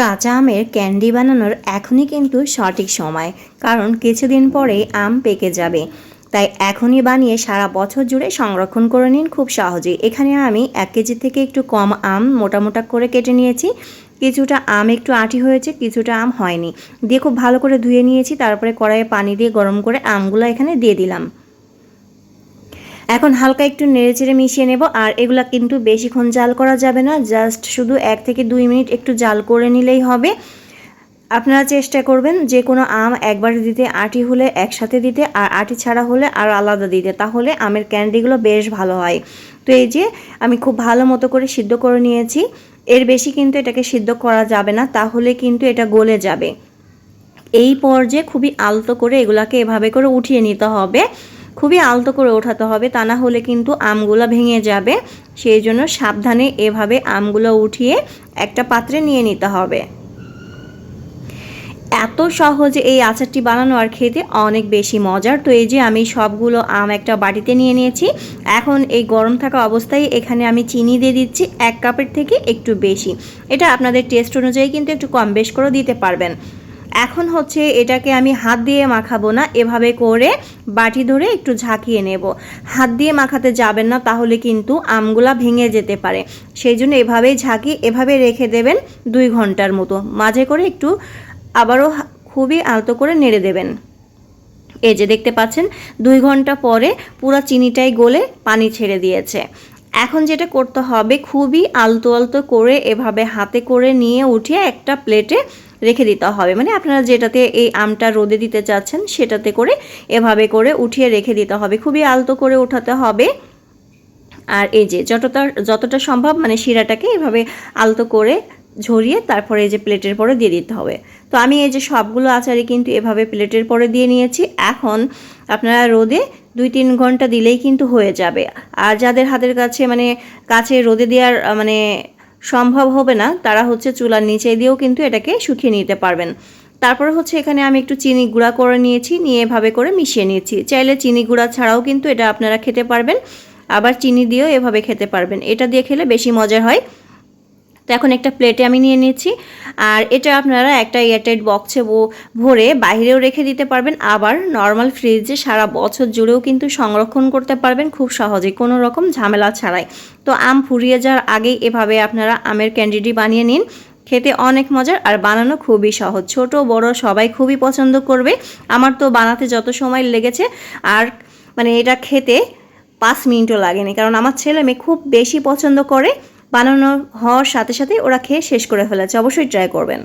কাঁচা আমের ক্যান্ডি বানানোর এখনই কিন্তু সঠিক সময়, কারণ কিছুদিন পরেই আম পেকে যাবে। তাই এখনই বানিয়ে সারা বছর জুড়ে সংরক্ষণ করে নিন খুব সহজেই। এখানে আমি এক কেজি থেকে একটু কম আম মোটা মোটা করে কেটে নিয়েছি। কিছুটা আম একটু আঁটি হয়েছে, কিছুটা আম হয়নি। দিয়ে খুব ভালো করে ধুয়ে নিয়েছি, তারপরে কড়াইয়ে পানি দিয়ে গরম করে আমগুলো এখানে দিয়ে দিলাম। এখন হালকা একটু নেড়েচেড়ে মিশিয়ে নেব, আর এগুলা কিন্তু বেশিক্ষণ জাল করা যাবে না, জাস্ট শুধু এক থেকে দুই মিনিট একটু জাল করে নিলেই হবে। আপনারা চেষ্টা করবেন যে কোনো আম একবার দিতে, আটি হলে একসাথে দিতে, আর আটি ছাড়া হলে আর আলাদা দিতে, তাহলে আমের ক্যান্ডিগুলো বেশ ভালো হয়। তো এই যে আমি খুব ভালো মতো করে সিদ্ধ করে নিয়েছি, এর বেশি কিন্তু এটাকে সিদ্ধ করা যাবে না, তাহলে কিন্তু এটা গলে যাবে। এই পর্যায়ে খুবই আলতো করে এগুলাকে এভাবে করে উঠিয়ে নিতে হবে। খুবই আলতো করে ওঠাতে হবে, তা না হলে কিন্তু আমগুলো ভেঙে যাবে। সেই জন্য সাবধানে এভাবে আমগুলো উঠিয়ে একটা পাত্রে নিয়ে নিতে হবে। এত সহজে এই আচারটি বানানো আর খেতে অনেক বেশি মজার। তো এই যে আমি সবগুলো আম একটা বাটিতে নিয়ে নিয়েছি, এখন এই গরম থাকা অবস্থায় এখানে আমি চিনি দিয়ে দিচ্ছি এক কাপের থেকে একটু বেশি। এটা আপনাদের টেস্ট অনুযায়ী কিন্তু একটু কম বেশ করে দিতে পারবেন। এখন হচ্ছে এটাকে আমি হাত দিয়ে মাখাবো না, এভাবে করে বাটি ধরে একটু ঝাঁকিয়ে নেব। হাত দিয়ে মাখাতে যাবেন না, তাহলে কিন্তু আমগুলা ভেঙে যেতে পারে। সেই জন্য এভাবেই ঝাঁকি, এভাবে রেখে দেবেন দুই ঘণ্টার মতো। মাঝে করে একটু আবারও খুবই আলতো করে নেড়ে দেবেন। এই যে দেখতে পাচ্ছেন, দুই ঘণ্টা পরে পুরো চিনিটাই গলে পানি ছেড়ে দিয়েছে। এখন যেটা করতে হবে, খুবই আলতো আলতো করে এভাবে হাতে করে নিয়ে উঠিয়ে একটা প্লেটে রেখে দিতে হবে। মানে আপনারা যেটাতে এই আমটা রোদে দিতে চাচ্ছেন, সেটাতে করে এভাবে করে উঠিয়ে রেখে দিতে হবে। খুবই আলতো করে উঠাতে হবে। আর এই যে যতটা যতটা সম্ভব মানে শিরাটাকে এভাবে আলতো করে ঝরিয়ে তারপরে এই যে প্লেটের পরে দিয়ে দিতে হবে। তো আমি এই যে সবগুলো আচারই কিন্তু এভাবে প্লেটের পরে দিয়ে নিয়েছি। এখন আপনারা রোদে দুই তিন ঘণ্টা দিলেই কিন্তু হয়ে যাবে। আর যাদের হাতের কাছে মানে কাছে রোদে দেওয়ার মানে সম্ভব হবে না, তারা হচ্ছে চুলার নিচে দিয়েও কিন্তু এটাকে শুকিয়ে নিতে পারবেন। তারপরে হচ্ছে এখানে আমি একটু চিনি গুঁড়া করে নিয়েছি, নিয়ে এভাবে করে মিশিয়ে নিয়েছি। চাইলে চিনি গুঁড়া ছাড়াও কিন্তু এটা আপনারা খেতে পারবেন, আবার চিনি দিয়েও এভাবে খেতে পারবেন। এটা দিয়ে খেলে বেশি মজার হয়। তো এখন একটা প্লেটে আমি নিয়ে নিচ্ছি আর এটা আপনারা একটা এয়ারটাইট বক্সে ভরে বাইরেও রেখে দিতে পারবেন। আবার নর্মাল ফ্রিজে সারা বছর জুড়েও কিন্তু সংরক্ষণ করতে পারবেন খুব সহজেই কোনো রকম ঝামেলা ছাড়াই। তো আম ফুরিয়ে যাওয়ার আগেই এভাবে আপনারা আমের ক্যান্ডিডি বানিয়ে নিন। খেতে অনেক মজার আর বানানো খুবই সহজ। ছোট, বড় সবাই খুবই পছন্দ করবে। আমার তো বানাতে যত সময় লেগেছে আর মানে এটা খেতে পাঁচ মিনিটও লাগেনি। কারণ আমার ছেলে মেয়ে খুব বেশি পছন্দ করে। বানানো হওয়ার সাথে সাথে ওরা খেয়ে শেষ করে ফেলেছে। অবশ্যই ট্রাই করবেন।